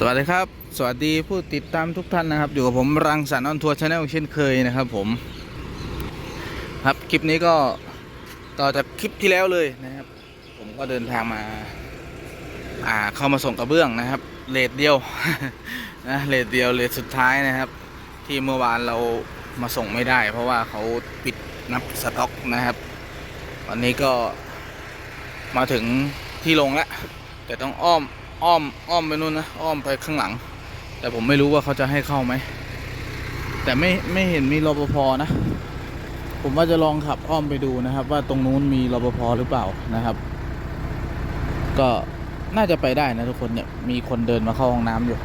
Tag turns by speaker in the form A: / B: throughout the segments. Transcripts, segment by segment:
A: สวัสดีครับ สวัสดีผู้ติดตามทุกท่านนะครับ อยู่กับผมรังสรรค์ออนทัวร์ชาแนลเช่นเคยนะครับผม ครับคลิปนี้ก็ต่อจากคลิปที่แล้วเลยนะครับ ผมก็เดินทางมา อ่าเข้ามาส่งกระเบื้องนะครับเลทเดียวนะเลทเดียวเลทสุดท้ายนะครับ ที่เมื่อวานเรามาส่งไม่ได้ เพราะว่าเขาปิดนับสต็อกนะครับ วันนี้ก็มาถึงที่ลงแล้วแต่ต้องอ้อม อ้อมอ้อมไปนู่นนะอ้อมไปข้างหลัง แต่ผมไม่รู้ว่าเขาจะให้เข้าไหม แต่ไม่ไม่เห็นมีรปภนะ ผมว่าจะลองขับอ้อมไปดูนะครับ ว่าตรงนู้นมีรปภหรือเปล่านะครับ ก็น่าจะไปได้นะทุกคนเนี่ยมีคนเดินมาเข้าห้องน้ำอยู่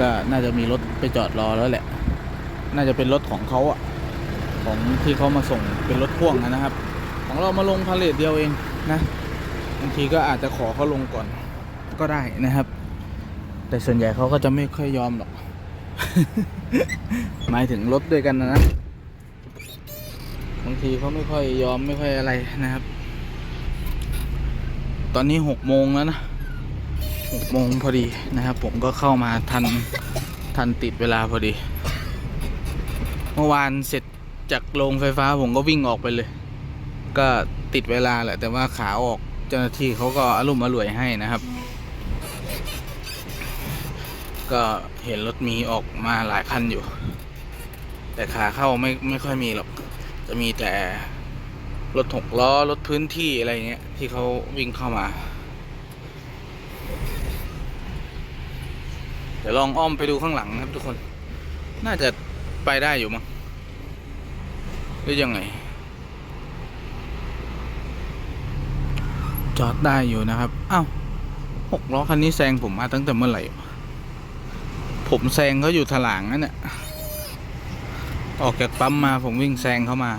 A: ก็น่าจะมีรถไปจอดรอแล้วแหละ น่าจะเป็นรถของเขาอะของที่เขามาส่งเป็นรถพ่วงนะครับ ของเรามาลงพาเลทเดียวเองนะบางทีก็อาจจะขอเขาลงก่อน ก็ได้นะครับ แต่ส่วนใหญ่เขาก็จะไม่ค่อยยอมหรอก หมายถึงรถด้วยกันนะบางทีเขาไม่ค่อยยอมไม่ค่อยอะไรนะครับ ตอนนี้หกโมงแล้วนะหกโมงพอดีนะครับ ผมก็เข้ามาทันทันติดเวลาพอดี เมื่อวานเสร็จจากโรงไฟฟ้าผมก็วิ่งออกไปเลย ก็ติดเวลาแหละแต่ว่าขาออกเจ้าหน้าที่เขาก็อารมณ์อร่วยให้นะครับ ก็เห็นรถมีออกมาหลายคันอยู่ แต่ขาเข้าไม่ไม่ค่อยมีหรอก จะมีแต่รถหกล้อ รถพื้นที่อะไรเงี้ย ที่เขาวิ่งเข้ามา เดี๋ยวลองอ้อมไปดูข้างหลังนะครับทุกคน น่าจะไปได้อยู่มั้งหรือยังไง จอดได้อยู่นะครับ อ้าวหกล้อคันนี้แซงผมมาตั้งแต่เมื่อไหร่ ผมแซงเขาอยู่ถลางนั่นเนี่ยออกจากปั๊มมาผมวิ่งแซงเขามา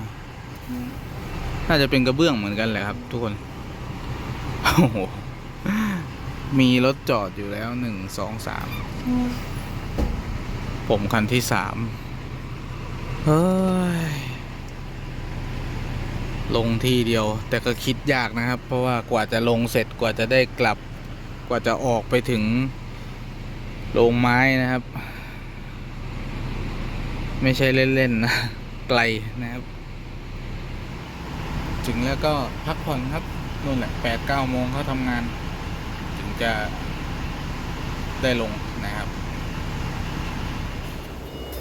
A: น่าจะเป็นกระเบื้องเหมือนกันแหละครับ ทุกคน โอ้โห มีรถจอดอยู่แล้วหนึ่งสองสามผมคันที่สามเฮ้ย ลงที่เดียว แต่ก็คิดยากนะครับ เพราะว่ากว่าจะลงเสร็จกว่าจะได้กลับ กว่าจะออกไปถึง โรงไม้นะครับ ไม่ใช่เล่นๆนะไกลนะครับ ถึงแล้วก็พักผ่อนครับนู่นแหละแปดเก้าโมงเขาทำงาน ถึงจะได้ลงนะครับ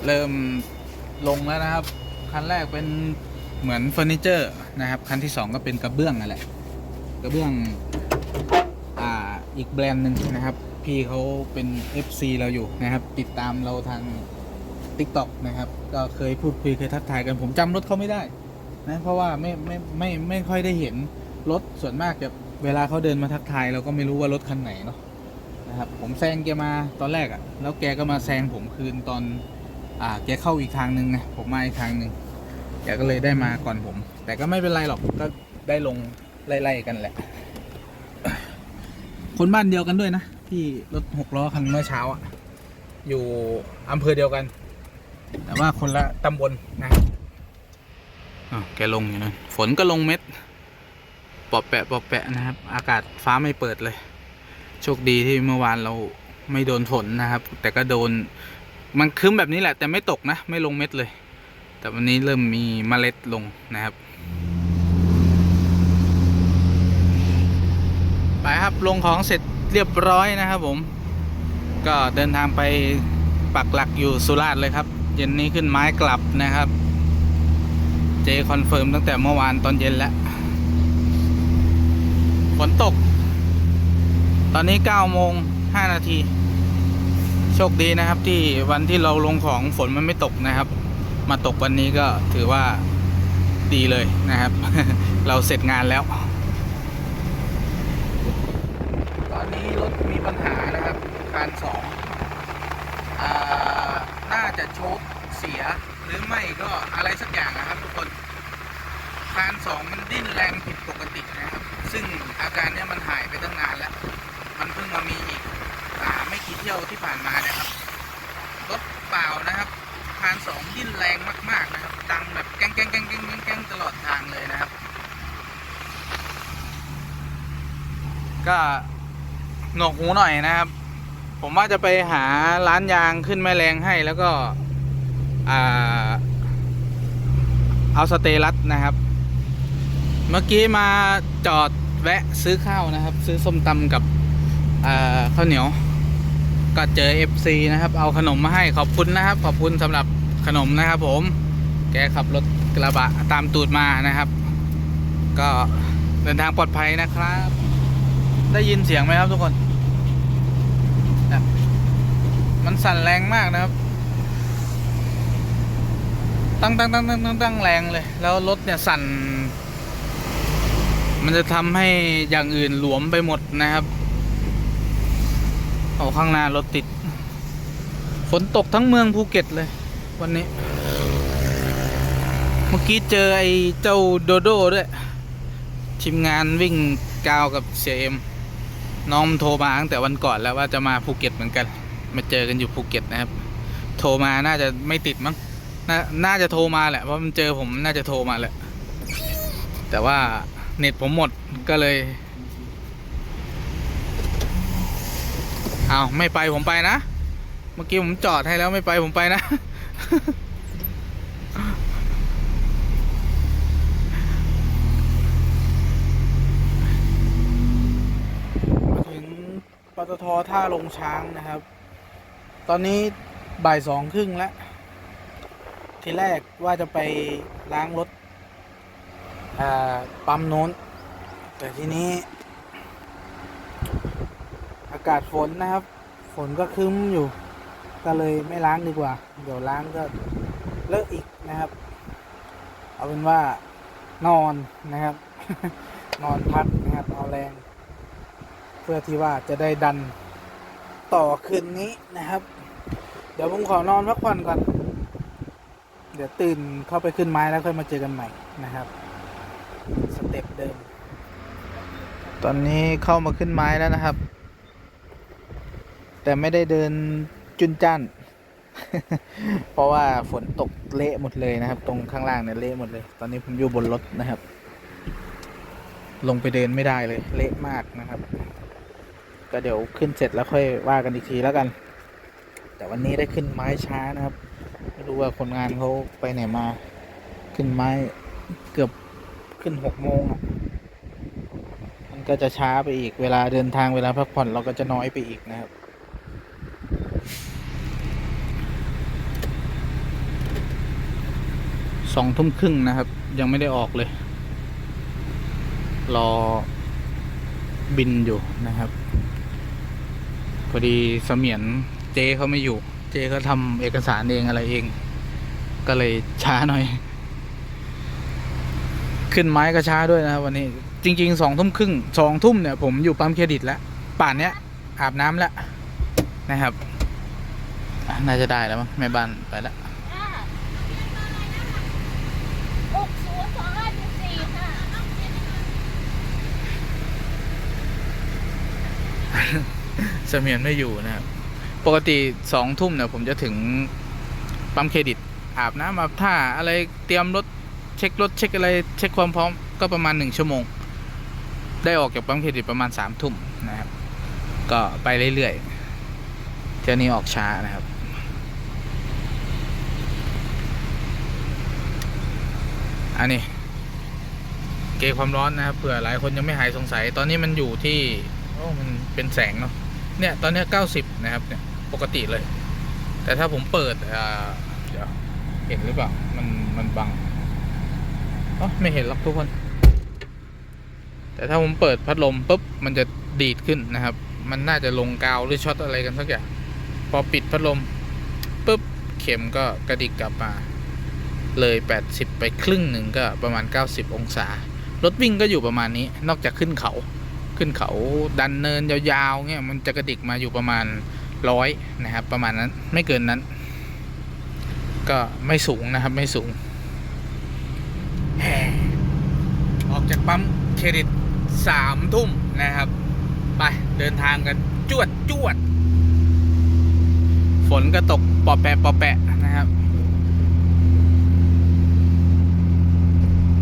A: เริ่มลงแล้วนะครับ คันแรกเป็นเหมือนเฟอร์นิเจอร์นะครับ คันที่สองก็เป็นกระเบื้องนั่นแหละ กระเบื้อง อ่าอีกแบรนด์หนึ่งนะครับ พี่เขาเป็น FC เราอยู่นะครับ ติดตามเราทาง TikTok นะครับ ก็เคยพูดคุยเคยทักทายกันผมจำรถเขาไม่ได้นะเพราะว่าไม่ไม่ไม่ไม่ค่อยได้เห็นรถส่วนมากจะเวลาเขาเดินมาทักทายเราก็ไม่รู้ว่ารถคันไหนเนาะนะครับผมแซงแกมาตอนแรกอะ่ะ แล้วแกก็มาแซงผมคืนตอนอ่าแกเข้าอีกทางหนึ่งนะผมมาอีกทางหนึ่งแกก็เลยได้มาก่อนผม แต่ก็ไม่เป็นไรหรอกก็ได้ลงไล่ๆกันแหละ คนบ้านเดียวกันด้วยนะ ที่รถหกล้อคันเมื่อเช้าอะ อยู่อำเภอเดียวกัน แต่ว่าคนละตำบลนะอ้าวแกลงอยู่นั่นฝนก็ลงเม็ดปอบแปะปอบแปะนะครับ อากาศฟ้าไม่เปิดเลย โชคดีที่เมื่อวานเราไม่โดนฝนนะครับ แต่ก็โดนมันครึ้มแบบนี้แหละ แต่ไม่ตกนะ ไม่ลงเม็ดเลย แต่วันนี้เริ่มมีเมล็ดลงนะครับ ไปครับลงของเสร็จ เรียบร้อยนะครับผม ก็เดินทางไปปักหลักอยู่สุราษฎร์เลยครับ เย็นนี้ขึ้นไม้กลับนะครับ เจคอนเฟิร์มตั้งแต่เมื่อวานตอนเย็นแล้ว ฝนตก ตอนนี้9โมง5นาที โชคดีนะครับที่วันที่เราลงของฝนมันไม่ตกนะครับ มาตกวันนี้ก็ถือว่าดีเลยนะครับ เราเสร็จงานแล้ว ตอนนี้รถมีปัญหา นะครับคานสองอ่าน่าจะโชคเสียหรือไม่ก็อะไรสักอย่างนะครับทุกคนคานสองมันดิ้นแรงผิดปกตินะครับ ซึ่งอาการเนี้ยมันหายไปตั้งนานแล้ว มันเพิ่งมามีอีกอ่าไม่กี่เที่ยวที่ผ่านมานะครับรถเปล่านะครับคานสองดิ้นแรงมาก ๆนะครับ ดังแบบแก้งแก้งแก้งแก้งแก้งแก้งตลอดทางเลยนะครับ ก็หนวกหูหน่อยนะครับ ผมว่าจะไปหาร้านยางขึ้นแม่แรงให้แล้วก็เอาสเตลัสนะครับ เมื่อกี้มาจอดแวะซื้อข้าวนะครับ ซื้อส้มตำกับข้าวเหนียว ก็เจอ FC นะครับ เอาขนมมาให้ขอบคุณนะครับ ขอบคุณสำหรับขนมนะครับ ผม แกขับรถกระบะตามตูดมานะครับ ก็เดินทางปลอดภัยนะครับ ได้ยินเสียงไหมครับทุกคนนะ มันสั่นแรงมากนะครับ ตั้งตั้งตั้งตั้งตั้งตั้งแรงเลย แล้วรถเนี่ยสั่น มันจะทำให้อย่างอื่นหลวมไปหมดนะครับเอาข้างหน้ารถติด ฝนตกทั้งเมืองภูเก็ตเลย วันนี้ เมื่อกี้เจอไอ้เจ้าโดโด้ด้วย ทีมงานวิ่งกาวกับเสียเอ็มน้องโทรมาตั้งแต่วันก่อนแล้วว่าจะมาภูเก็ตเหมือนกัน มาเจอกันอยู่ภูเก็ตนะครับ โทรมาน่าจะไม่ติดมั้งนน่าจะโทรมาแหละเพราะมันเจอผมน่าจะโทรมาแหละ แต่ว่าเน็ตผมหมดก็เลยเอาไม่ไปผมไปนะ เมื่อกี้ผมจอดให้แล้วไม่ไปผมไปนะมาถึงปตทท่าลงช้างนะครับ ตอนนี้บ่ายสองครึ่งแล้ว ทีแรกว่าจะไปล้างรถปั๊มโน้น แต่ทีนี้ อากาศฝนนะครับ ฝนก็คึ้มอยู่ ก็เลยไม่ล้างดีกว่า เดี๋ยวล้างก็เลอะอีกนะครับ เอาเป็นว่านอนนะครับ นอนพักนะครับ เอาแรง เพื่อที่ว่าจะได้ดัน ต่อคืนนี้นะครับ เดี๋ยวผมขอนอนพักผ่อนก่อน เดี๋ยวตื่นเข้าไปขึ้นไม้แล้วค่อยมาเจอกันใหม่นะครับ สเต็ปเดิม ตอนนี้เข้ามาขึ้นไม้แล้วนะครับ แต่ไม่ได้เดินจุนจ้านเพราะว่าฝนตกเละหมดเลยนะครับ ตรงข้างล่างเนี่ยเละหมดเลย ตอนนี้ผมอยู่บนรถนะครับ ลงไปเดินไม่ได้เลย เละมากนะครับ ก็เดี๋ยวขึ้นเสร็จแล้วค่อยว่ากันอีกทีแล้วกัน แต่วันนี้ได้ขึ้นไม้ช้านะครับ ไม่รู้ว่าคนงานเขาไปไหนมา ขึ้นไม้เกือบขึ้นหกโมงอะมันก็จะช้าไปอีกเวลาเดินทางเวลาพักผ่อนเราก็จะน้อยไปอีกนะครับสองทุ่มครึ่งนะครับ ยังไม่ได้ออกเลย รอบินอยู่นะครับ อดีเสมียนเจเขาไม่อยู่ เจเขาทำเอกสารเองอะไรเอง ก็เลยช้าหน่อย ขึ้นไม้ก็ช้าด้วยนะวันนี้ จริงๆสองทุ่มครึ่งสองทุ่มเนี่ยผมอยู่ปั๊มเครดิตแล้ว ป่านเนี้ยอาบน้ำแล้วนะครับ น่าจะได้แล้วมั้งแม่บ้านไปแล้ว
B: องห้าเจ็ดสี่ค่ะ
A: เสมียนไม่อยู่นะครับ ปกติสองทุ่มเนี่ยผมจะถึงปั๊มเครดิต อาบน้ำอาบท่าอะไรเตรียมรถเช็ครถเช็คอะไรเช็คความพร้อมก็ประมาณหนึ่งชั่วโมง ได้ออกจากปั๊มเครดิตประมาณสามทุ่มนะครับ ก็ไปเรื่อยๆเที่ยวนี้ออกช้านะครับอันนี้เกจความร้อนนะครับเผื่อหลายคนยังไม่หายสงสัย ตอนนี้มันอยู่ที่โอ้มันเป็นแสงเนาะ เนี่ย ตอนนี้เก้าสิบนะครับ เนี่ย ปกติเลย แต่ถ้าผมเปิดอ่าเดี๋ยวเห็นหรือเปล่า มันมันบังอ๋อไม่เห็นหรอกทุกคน แต่ถ้าผมเปิดพัดลมปุ๊บมันจะดีดขึ้นนะครับ มันน่าจะลงกาวหรือช็อตอะไรกันสักอย่างพอปิดพัดลมปุ๊บเข็มก็กระดิกกลับมา เลย 80 ไปครึ่งหนึ่งก็ประมาณ 90 องศารถวิ่งก็อยู่ประมาณนี้นอกจากขึ้นเขา ขึ้นเขาดันเนินยาวๆเงี้ยมันจะกระดิกมาอยู่ประมาณร้อยนะครับ ประมาณนั้นไม่เกินนั้น ก็ไม่สูงนะครับไม่สูงแฮ่ออกจากปั๊มเครดิตสามทุ่มนะครับ ไปเดินทางกันจวดจวด ฝนก็ตกปอแปะปอแปะ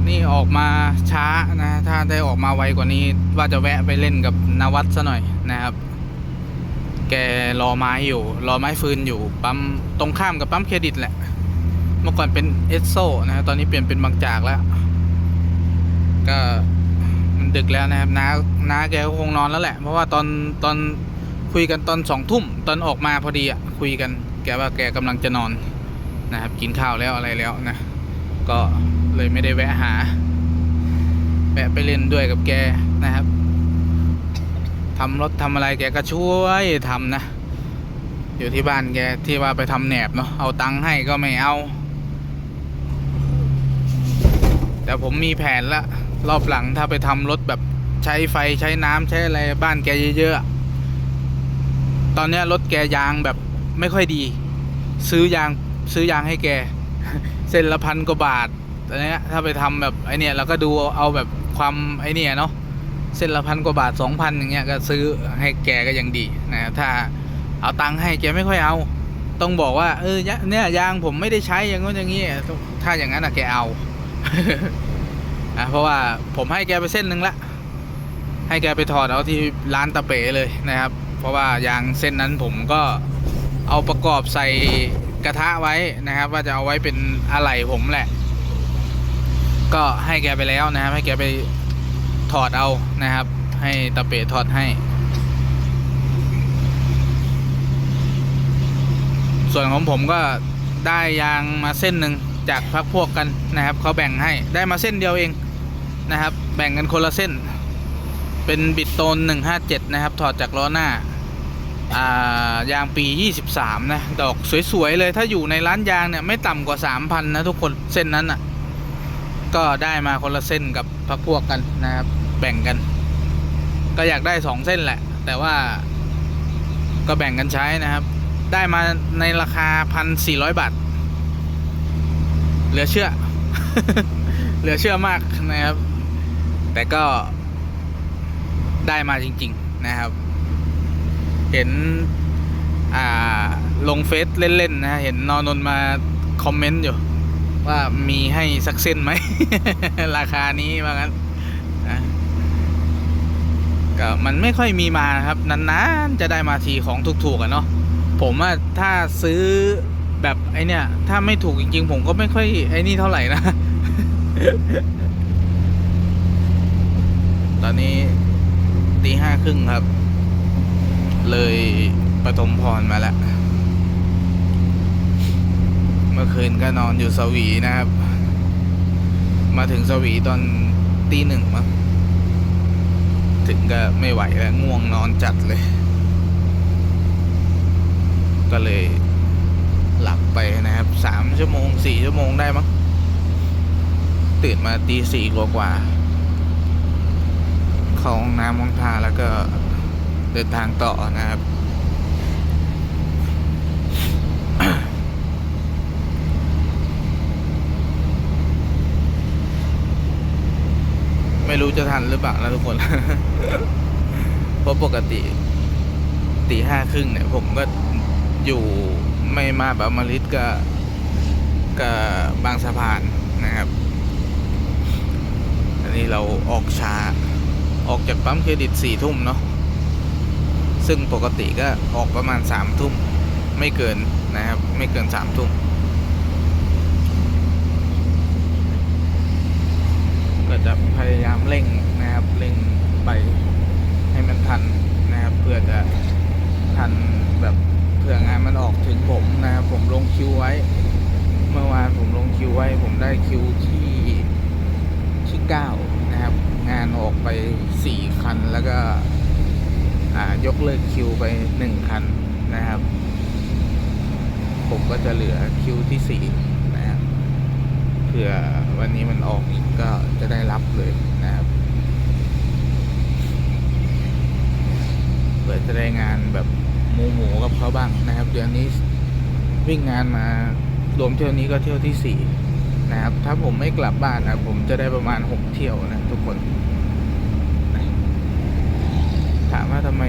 A: นี่ออกมาช้านะ ถ้าได้ออกมาไวกว่านี้ ว่าจะแวะไปเล่นกับนวัดซะหน่อยนะครับ แกรอไม้อยู่ รอไม้ฟืนอยู่ ปั๊มตรงข้ามกับปั๊มเครดิตแหละ เมื่อก่อนเป็นเอสโซนะฮะตอนนี้เปลี่ยนเป็นบางจากแล้ว ก็มันดึกแล้วนะครับน้าน้าแกก็คงนอนแล้วแหละ เพราะว่าตอนตอนคุยกันตอนสองทุ่มตอนออกมาพอดีอะคุยกัน แกว่าแกกำลังจะนอนนะครับกินข้าวแล้วอะไรแล้วนะ ก็ เลยไม่ได้แวะหา แวะไปเล่นด้วยกับแกนะครับทำรถทำอะไรแกก็ช่วยทำนะ อยู่ที่บ้านแกที่ว่าไปทำแหนบเนาะเอาตังค์ให้ก็ไม่เอา แต่ผมมีแผนละ รอบหลังถ้าไปทำรถแบบใช้ไฟใช้น้ำใช้อะไรบ้านแกเยอะๆ ตอนนี้รถแกยางแบบไม่ค่อยดี ซื้อยางซื้อยางให้แก เส้นละพันกว่าบาท ตอนนี้ถ้าไปทำแบบไอเนี้ยเราก็ดูเอาแบบความไอเนี้ยเนาะเส้นละพันกว่าบาทสองพันอย่างเงี้ยก็ซื้อให้แกก็ยังดีนะครับถ้าเอาตังค์ให้แกไม่ค่อยเอา ต้องบอกว่าเออยเนี่ยยางผมไม่ได้ใช้อย่างนู้นอย่างนี้ถ้าอย่างนั้นอะแกเอาอะเพราะว่าผมให้แกไปเส้นหนึ่งละให้แกไปถอดเอาที่ร้านตะเป๋เลยนะครับ เพราะว่ายางเส้นนั้นผมก็เอาประกอบใส่กระทะไว้นะครับ ว่าจะเอาไว้เป็นอะไหล่ผมแหละ ก็ให้แกไปแล้วนะครับ ให้แกไปถอดเอานะครับ ให้ตะเป๋ถอดให้ ส่วนของผมก็ได้ยางมาเส้นหนึ่งจากพักพวกกันนะครับเขาแบ่งให้ได้มาเส้นเดียวเองนะครับ แบ่งกันคนละเส้น เป็นบิดโตน157 นะครับ ถอดจากล้อหน้าายางปี 23 นะ ดอกสวย ๆ เลยถ้าอยู่ในร้านยางเนี่ย ไม่ต่ำกว่า 3,000 นะ ทุกคนเส้นนั้นอะ ก็ได้มาคนละเส้นกับพักพวกกันนะครับ แบ่งกัน ก็อยากได้2เส้นแหละ แต่ว่าก็แบ่งกันใช้นะครับ ได้มาในราคา1,400บาท เหลือเชื่อ เหลือเชื่อมากนะครับ แต่ก็ได้มาจริง ๆนะครับ เห็นอ่าลงเฟซเล่น ๆ นะ เห็นนอนนมา คอมเมนต์อยู่ ว่ามีให้สักเส้นไหม ราคานี้ว่างั้นนะก็มันไม่ค่อยมีมานะครับนานๆจะได้มาทีของถูกๆอะเนาะผมอะถ้าซื้อแบบไอเนี่ย ถ้าไม่ถูกจริงๆ ผมก็ไม่ค่อยไอนี่เท่าไหร่นะ ตอนนี้ตีห้าครึ่งครับ เลยปฐมพรมาแล้ว เมื่อคืนก็นอนอยู่สวีนะครับ มาถึงสวีตอนตีหนึ่งมั้งถึงก็ไม่ไหวแล้ว ง่วงนอนจัดเลย ก็เลยหลับไปนะครับสามชั่วโมงสี่ชั่วโมงได้มั้งตื่นมาตีสี่กว่ากว่าเข้าห้องน้ำห้องท่าแล้วก็เดินทางต่อนะครับ ไม่รู้จะทันหรือเปล่านะทุกคน เพราะปกติตีห้าครึ่งเนี่ย ผมก็อยู่ไม่มาแบบมาริดก็กับบางสะพานนะครับ อันนี้เราออกช้า ออกจากปั๊มเครดิตสี่ทุ่มเนาะ ซึ่งปกติก็ออกประมาณสามทุ่ม ไม่เกินนะครับ ไม่เกินสามทุ่ม ก็จะพยายามเร่งนะครับเร่งไปให้มันทันนะครับ เพื่อจะทันแบบเพื่องานมันออกถึงผมนะครับผมลงคิวไว้ เมื่อวานผมลงคิวไว้ ผมได้คิวที่ที่เก้านะครับ งานออกไปสี่คันแล้วก็ยกเลิกคิวไปหนึ่งคันนะครับ ผมก็จะเหลือคิวที่สี่นะครับเผื่อวันนี้มันออกอีก ก็จะได้รับเลยนะครับเผื่อจะได้งานแบบหมูหมูกับเขาบ้างนะครับ เดือนนี้วิ่งงานมารวมเที่ยวนี้ก็เที่ยวที่สี่นะครับ ถ้าผมไม่กลับบ้านนะผมจะได้ประมาณหกเที่ยวนะทุกคนถามว่าทำไม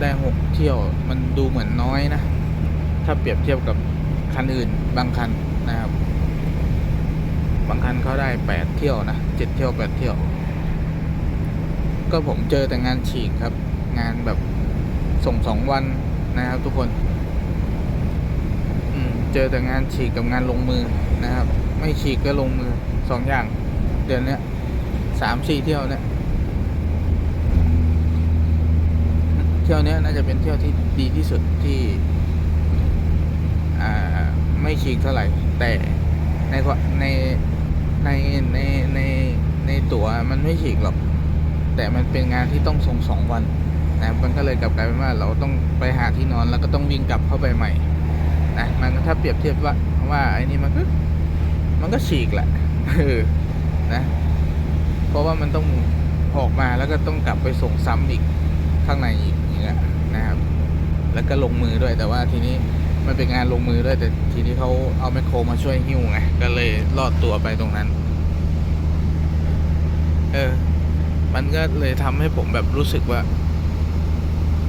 A: ได้หกเที่ยวมันดูเหมือนน้อยนะ ถ้าเปรียบเทียบกับคันอื่นบางคันนะครับ บางคันเขาได้แปดเที่ยวนะเจ็ดเที่ยวแปดเที่ยว ก็ผมเจอแต่งานฉีกครับ งานแบบส่งสองวันนะครับทุกคนเจอแต่งานฉีกกับงานลงมือนะครับ ไม่ฉีกก็ลงมือสองอย่างเดือนนี้สามสี่เที่ยวเนี้ยเที่ยวนี้น่าจะเป็นเที่ยวที่ดีที่สุดที่ อ่า ไม่ฉีกเท่าไหร่แต่ ในในในในในในตั๋วมันไม่ฉีกหรอก แต่มันเป็นงานที่ต้องส่งสองวันนะมันก็เลยกลับกลายเป็นว่าเราต้องไปหาที่นอนแล้วก็ต้องวิ่งกลับเข้าไปใหม่นะมันก็ถ้าเปรียบเทียบว่าว่าไอ้นี่มันก็มันก็ฉีกแหละนะเพราะว่ามันต้องออกมาแล้วก็ต้องกลับไปส่งซ้ำอีกข้างในอีกอย่างเงี้ยนะครับ แล้วก็ลงมือด้วยแต่ว่าทีนี้ มันเป็นงานลงมือด้วยแต่ทีนี้เขาเอาแมคโครมาช่วยหิ้วไง ก็เลยรอดตัวไปตรงนั้น เออ มันก็เลยทำให้ผมแบบรู้สึกว่า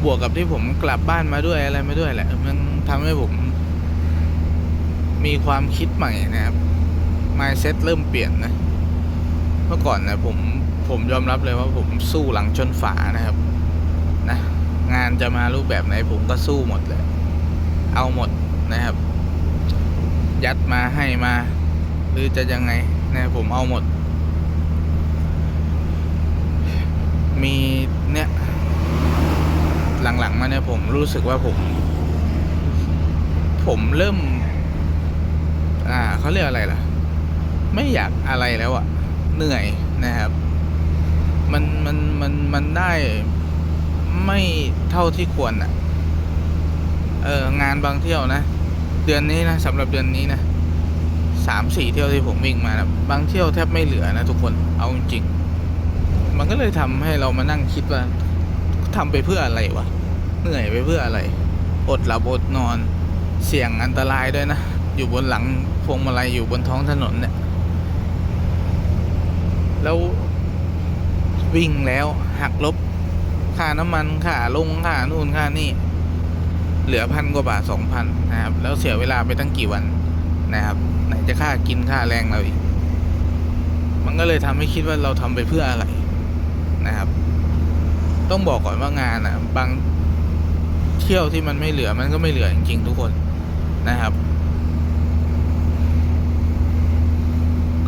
A: บวกกับที่ผมกลับบ้านมาด้วยอะไรมาด้วยแหละ มันทำให้ผม มีความคิดใหม่นะครับ mindset เริ่มเปลี่ยนนะ เมื่อก่อนนะผมผมยอมรับเลยว่าผมสู้หลังชนฝานะครับ นะ งานจะมารูปแบบไหนผมก็สู้หมดเลย เอาหมดนะครับ ยัดมาให้มา หรือจะยังไงนะผมเอาหมด มีเนี่ย หลังๆมาเนี่ยผมรู้สึกว่าผม ผมเริ่ม อ่าเขาเรียกอะไรล่ะ ไม่อยากอะไรแล้วอะเหนื่อยนะครับ มันมันมันมันได้ไม่เท่าที่ควรอะ เอองานบางเที่ยวนะ เดือนนี้นะสำหรับเดือนนี้นะสามสี่เที่ยวที่ผมวิ่งมานะบางเที่ยวแทบไม่เหลือนะทุกคนเอาจริงมันก็เลยทำให้เรามานั่งคิดว่าทำไปเพื่ออะไรวะเหนื่อยไปเพื่ออะไร อดหลับอดนอนเสี่ยงอันตรายด้วยนะ อยู่บนหลังพวงมาลัยอยู่บนท้องถนนเนี่ย แล้ววิ่งแล้วหักลบ ค่าน้ำมันค่าลงค่านู่นค่านี่ เหลือพันกว่าบาทสองพันนะครับ แล้วเสียเวลาไปตั้งกี่วันนะครับ ไหนจะค่ากินค่าแรงเราอีก มันก็เลยทำให้คิดว่าเราทำไปเพื่ออะไรนะครับ ต้องบอกก่อนว่างานอะ บางเที่ยวที่มันไม่เหลือมันก็ไม่เหลือจริงๆทุกคนนะครับ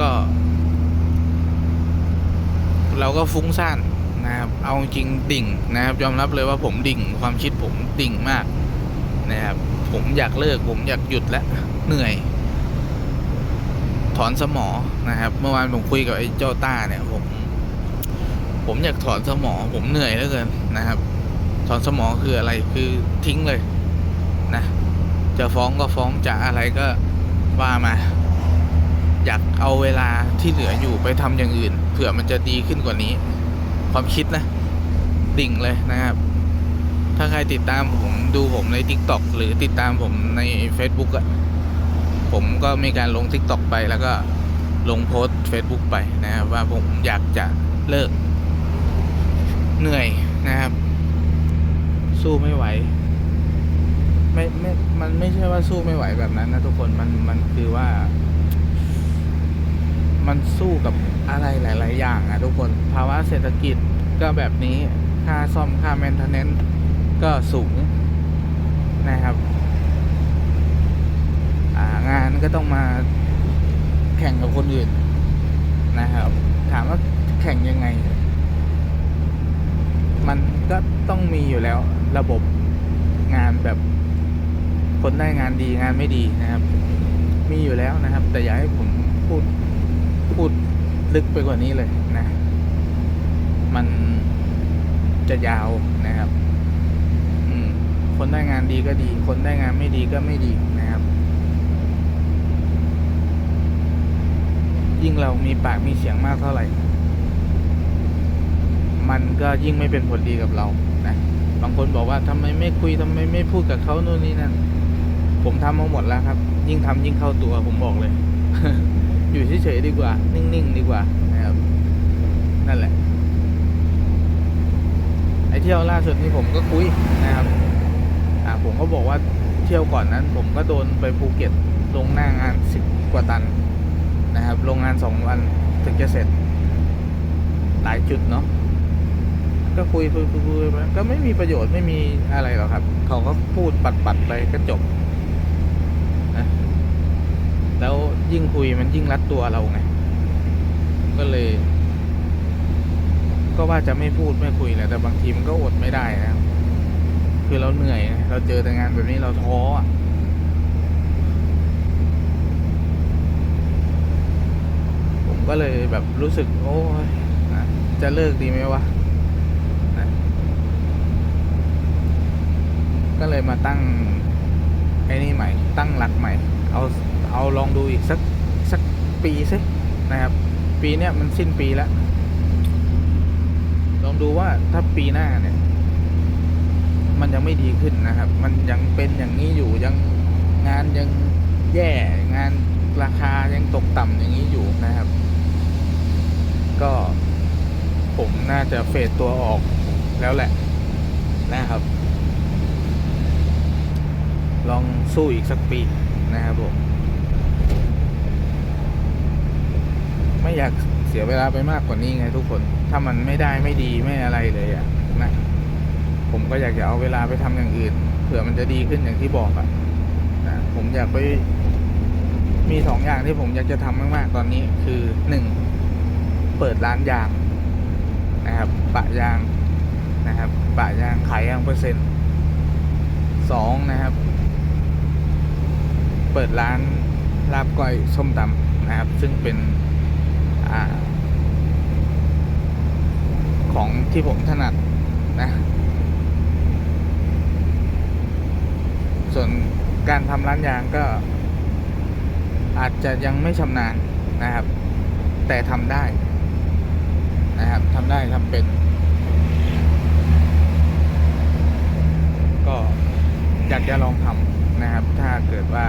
A: ก็ เราก็ฟุ้งซ่านนะครับ เอาจริงดิ่งนะครับ ยอมรับเลยว่าผมดิ่งความคิดผมดิ่งมาก นะครับ ผมอยากเลิก ผมอยากหยุดแล้วเหนื่อย ถอนสมอนะครับ เมื่อวานผมคุยกับไอ้เจ้าต้าเนี่ย ผม ผมอยากถอนสมอ ผมเหนื่อยเหลือเกินนะครับ ถอนสมอคืออะไรคือทิ้งเลยนะจะฟ้องก็ฟ้องจะอะไรก็ว่ามา อยากเอาเวลาที่เหลืออยู่ไปทำอย่างอื่นเผื่อมันจะดีขึ้นกว่านี้ ความคิดนะ ดิ่งเลยนะครับ ถ้าใครติดตามผมดูผมใน TikTok หรือติดตามผมใน Facebook อะผมก็มีการลง TikTok ไปแล้วก็ลงโพสต์ Facebook ไปนะครับว่าผมอยากจะเลิก เหนื่อยนะครับ สู้ไม่ไหว ไม่ไม่ มันไม่ใช่ว่าสู้ไม่ไหวแบบนั้นนะทุกคนมันมันคือว่า มันสู้กับอะไรหลาย ๆ อย่างอะทุกคน ภาวะเศรษฐกิจก็แบบนี้ค่าซ่อมค่าแมนเทนเนน ก็สูงนะครับางานก็ต้องมาแข่งกับคนอื่นนะครับ ถามว่าแข่งยังไง มันก็ต้องมีอยู่แล้วระบบงานแบบคนได้งานดีงานไม่ดีนะครับ มีอยู่แล้วนะครับ แต่อย่าให้ผมพูดพูดลึกไปกว่านี้เลยนะ มันจะยาวนะครับ คนได้งานดีก็ดี คนได้งานไม่ดีก็ไม่ดีนะครับ ยิ่งเรามีปากมีเสียงมากเท่าไหร่ มันก็ยิ่งไม่เป็นผลดีกับเรานะบางคนบอกว่าทำไมไม่คุยทำไมไม่พูดกับเขาโน่นนี่นั่นผมทำมาหมดแล้วครับ ยิ่งทำยิ่งเข้าตัวผมบอกเลย อยู่เฉยๆดีกว่า นิ่งๆดีกว่านะครับ นั่นแหละไอเที่ยวล่าสุดนี่ผมก็คุยนะครับ อ่าผมก็บอกว่าเที่ยวก่อนนั้น ผมก็โดนไปภูเก็ตลงหน้างานสิบกว่าตันนะครับโรงงานสองวันถึงจะเสร็จ หลายจุดเนาะก็คุยคุยคุยไปก็ไม่มีประโยชน์ไม่มีอะไรหรอกครับ เขาก็พูดปัดปัดๆไปก็จบนะแล้วยิ่งคุยมันยิ่งรัดตัวเราไง ก็เลย ก็ว่าจะไม่พูดไม่คุยแหละแต่บางทีมันก็อดไม่ได้นะครับ คือเราเหนื่อย เราเจอแต่งานแบบนี้เราท้ออะผมก็เลยแบบรู้สึก โอ้ยนะจะเลิกดีไหมวะนะก็เลยมาตั้งไอ้นี่ใหม่ ตั้งหลักใหม่ เอาเอาลองดูอีกสักสักปีสินะครับ ปีเนี้ยมันสิ้นปีแล้ว ลองดูว่าถ้าปีหน้าเนี่ย มันยังไม่ดีขึ้นนะครับ มันยังเป็นอย่างนี้อยู่ยังงานยังแย่งานราคายังตกต่ำอย่างนี้อยู่นะครับ ก็ผมน่าจะเฟดตัวออกแล้วแหละนะครับ ลองสู้อีกสักปีนะครับผมไม่อยากเสียเวลาไปมากกว่านี้ไงทุกคน ถ้ามันไม่ได้ไม่ดีไม่อะไรเลยอะนะ ผมก็อยากจะเอาเวลาไปทำอย่างอื่นเผื่อมันจะดีขึ้นอย่างที่บอกอะนะผมอยากไปมีสองอย่างที่ผมอยากจะทำมากๆตอนนี้คือหนึ่งเปิดร้านยางนะครับ ปะยางนะครับ ปะยางขายยางเปอร์เซ็นต์สองนะครับ เปิดร้านลาบก้อยส้มตำนะครับ ซึ่งเป็นอของที่ผมถนัดนะ ส่วนการทำร้านยางก็อาจจะยังไม่ชำนาญนะครับ แต่ทำได้นะครับทำได้ทำเป็น ก็อยากจะลองทำนะครับ ถ้าเกิดว่า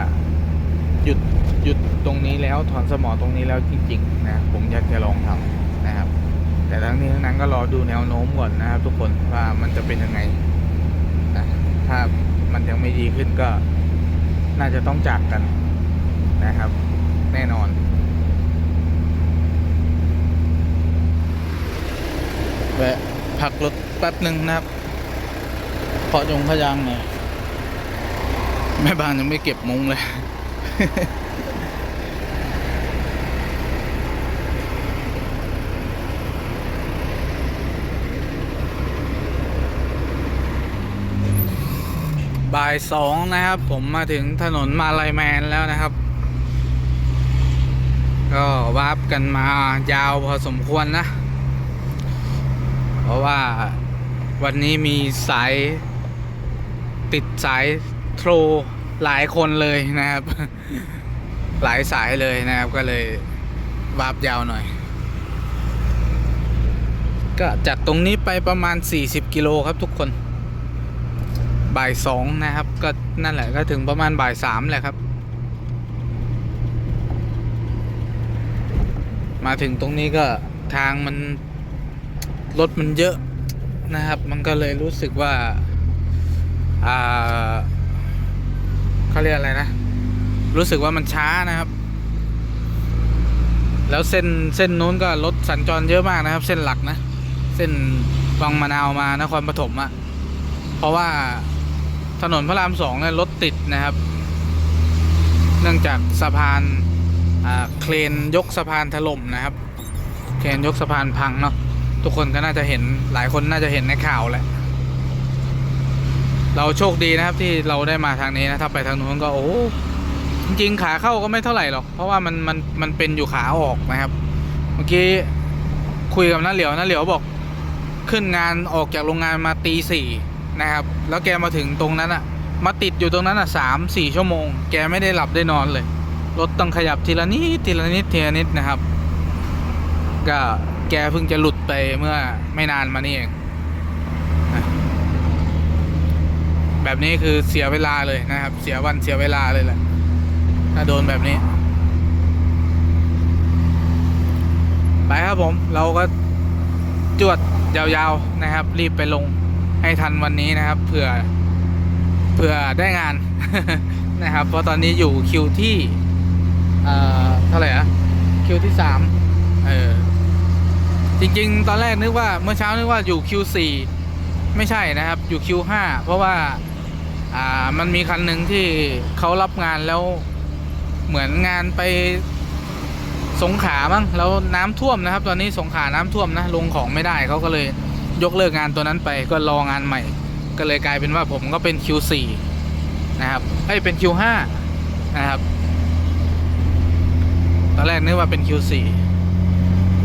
A: หยุดหยุดตรงนี้แล้วถอนสมอตรงนี้แล้วจริงๆนะผมอยากจะลองทำนะครับ แต่ทั้งนี้ทั้งนั้นก็รอดูแนวโน้มก่อนนะครับ ทุกคนว่ามันจะเป็นยังไงนะถ้า มันยังไม่ดีขึ้นก็น่าจะต้องจากกันนะครับ แน่นอนแวะพักรถแป๊บหนึ่งนะครับขอยงพยางเน่ยแม่บ้านยังไม่เก็บมุ้งเลย บ่ายสองนะครับ ผมมาถึงถนนมาลายแมนแล้วนะครับ ก็วาร์ปกันมายาวพอสมควรนะ เพราะว่าวันนี้มีสายติดสายโทรหลายคนเลยนะครับ หลายสายเลยนะครับก็เลยวาร์ปยาวหน่อย ก็จากตรงนี้ไปประมาณ 40 กิโลครับทุกคน บ่ายสองนะครับ ก็นั่นแหละก็ถึงประมาณบ่ายสามแหละครับ มาถึงตรงนี้ก็ทางมันรถมันเยอะนะครับ มันก็เลยรู้สึกว่า อ่าเขาเรียกอะไรนะ รู้สึกว่ามันช้านะครับ แล้วเส้นเส้นนู้นก็รถสัญจรเยอะมากนะครับ เส้นหลักนะ เส้นวังมะนาวมานครปฐมอะเพราะว่า ถนนพระรามสองเนี่ยรถติดนะครับ เนื่องจากสะพานเครนยกสะพานถล่มนะครับ เครนยกสะพานพังเนาะทุกคนก็น่าจะเห็นหลายคนน่าจะเห็นในข่าวแหละเราโชคดีนะครับที่เราได้มาทางนี้นะถ้าไปทางนู้นก็โอ้โหจริงๆขาเข้าก็ไม่เท่าไหร่หรอก เพราะว่ามันมันมันเป็นอยู่ขาออกนะครับ เมื่อกี้คุยกับน้าเหลียวน้าเหลียวบอก ขึ้นงานออกจากโรงงานมาตีสี่ นะครับ แล้วแกมาถึงตรงนั้นอะมาติดอยู่ตรงนั้นอะสามสี่ชั่วโมง แกไม่ได้หลับได้นอนเลย รถต้องขยับทีละนิดทีละนิดทีละนิดนะครับ ก็แกเพิ่งจะหลุดไปเมื่อไม่นานมานี่เองแบบนี้คือเสียเวลาเลยนะครับ เสียวันเสียเวลาเลยแหละถ้าโดนแบบนี้ ไปครับผม เราก็จวดยาวๆนะครับ รีบไปลง ให้ทันวันนี้นะครับเผื่อเผื่อได้งานนะครับ เพราะตอนนี้อยู่คิวที่เอ่อเท่าไหร่อะคิวที่สามเออจริงๆ ตอนแรกนึกว่าเมื่อเช้านึกว่าอยู่ Q4 ไม่ใช่นะครับ อยู่ Q5 เพราะว่าอ่ามันมีคันหนึ่งที่เขารับงานแล้วเหมือนงานไปสงขามั้งแล้วน้ำท่วมนะครับ ตอนนี้สงขาน้ำท่วมนะลงของไม่ได้เขาก็เลย ยกเลิกงานตัวนั้นไปก็รองานใหม่ ก็เลยกลายเป็นว่าผมก็เป็น Q4 นะครับเอ้ยเป็น Q5 นะครับตอนแรกนึกว่าเป็น Q4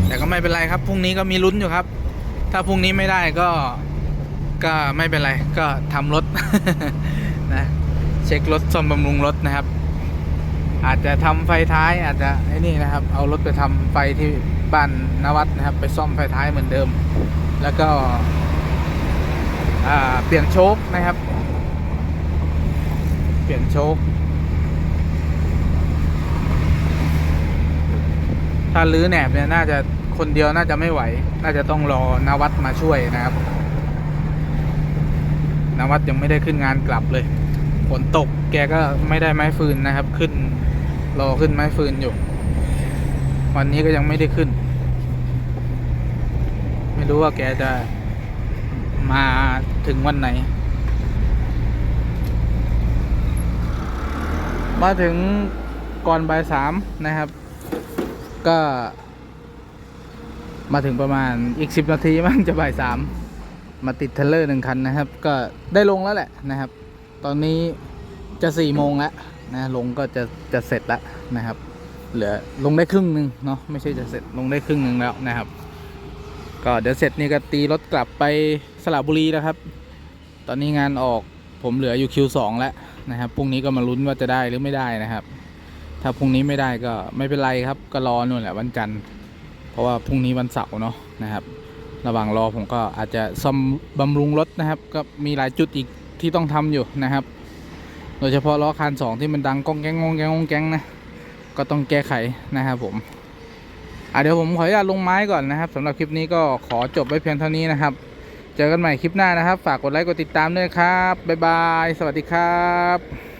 A: แต่ก็ไม่เป็นไรครับพรุ่งนี้ก็มีลุ้นอยู่ครับ ถ้าพรุ่งนี้ไม่ได้ก็ก็ไม่เป็นไรก็ทำรถนะเช็ครถซ่อมบำรุงรถนะครับ อาจจะทำไฟท้ายอาจจะไอ้นี่นะครับ เอารถไปทำไฟที่บ้านนวัดนะครับ ไปซ่อมไฟท้ายเหมือนเดิม แล้วก็เปลี่ยนโชคนะครับ เปลี่ยนโชคถ้าลื้อแหนบเนี่ยน่าจะคนเดียวน่าจะไม่ไหว น่าจะต้องรอนวัดมาช่วยนะครับ นวัดยังไม่ได้ขึ้นงานกลับเลยฝนตกแกก็ไม่ได้ไม้ฟืนนะครับ ขึ้นรอขึ้นไม้ฟืนอยู่ วันนี้ก็ยังไม่ได้ขึ้น ไม่รู้ว่าแกจะมาถึงวันไหน มาถึงก่อนบ่ายสามนะครับ ก็ มาถึงประมาณอีกสิบนาทีมั้งจะบ่ายสามมาติดเทเลอร์หนึ่งคันนะครับ ก็ได้ลงแล้วแหละนะครับ ตอนนี้จะสี่โมงแล้วนะลงก็จะจะเสร็จแล้วนะครับ เหลือลงได้ครึ่งหนึ่งเนาะไม่ใช่จะเสร็จลงได้ครึ่งหนึ่งแล้วนะครับ ก็เดี๋ยวเสร็จนี่ก็ตีรถกลับไปสระบุรีแล้วครับ ตอนนี้งานออกผมเหลืออยู่คิวสองแล้วนะครับพรุ่งนี้ก็มาลุ้นว่าจะได้หรือไม่ได้นะครับ ถ้าพรุ่งนี้ไม่ได้ก็ไม่เป็นไรครับ ก็รอนู่นแหละวันจันทร์เพราะว่าพรุ่งนี้วันเสาร์เนาะนะครับ ระหว่างรอผมก็อาจจะซ่อมบำรุงรถนะครับ ก็มีหลายจุดอีกที่ต้องทำอยู่นะครับ โดยเฉพาะล้อคานสองที่มันดังก้องแกงก้องแกงก้องแกงนะก็ต้องแก้ไขนะครับผม อะเดี๋ยวผมขออนุญาตลงไม้ก่อนนะครับสำหรับคลิปนี้ก็ขอจบไว้เพียงเท่านี้นะครับ เจอกันใหม่คลิปหน้านะครับ ฝากกดไลค์กดติดตามด้วยครับบ๊ายบาย สวัสดีครับ